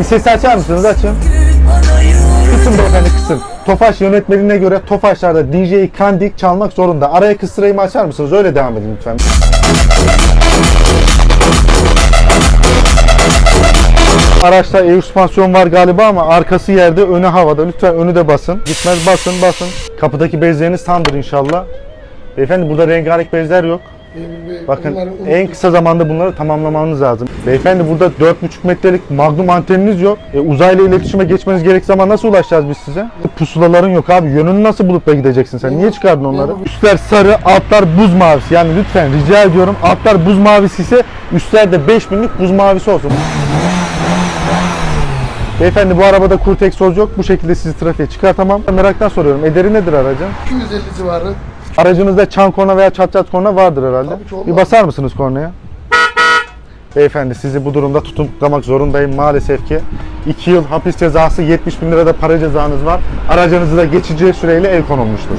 Bir ses açar mısınız? Açın. Kısın beyefendi kısın. Tofaş yönetmenine göre Tofaşlarda DJ Kandik çalmak zorunda. Araya kısırayım açar mısınız? Öyle devam edin lütfen. Araçta air süspansiyon var galiba ama arkası yerde, önü havada. Lütfen önü de basın. Gitmez basın basın. Kapıdaki bezleriniz tamdır inşallah. Beyefendi burada rengarenk bezler yok. Bakın en kısa zamanda bunları tamamlamanız lazım. Beyefendi burada 4,5 metrelik magnum anteniniz yok. E, uzayla iletişime geçmeniz gerek zaman nasıl ulaşacağız biz size? Pusulaların yok abi. Yönünü nasıl bulup da gideceksin sen? Niye çıkardın onları? Üstler sarı, altlar buz mavisi. Yani lütfen rica ediyorum. Altlar buz mavisi ise üstler de 5000'lik buz mavisi olsun. Beyefendi bu arabada kurt egzoz yok. Bu şekilde sizi trafiğe çıkartamam. Meraktan soruyorum. Ederi nedir aracın? 250 civarı. Aracınızda çan korna veya çat çat korna vardır herhalde. Tabii ki olmaz. Bir basar mısınız kornaya? Beyefendi sizi bu durumda tutuklamak zorundayım maalesef ki. 2 yıl hapis cezası 70 bin lirada para cezanız var. Aracınızı da geçici süreyle el konulmuştur.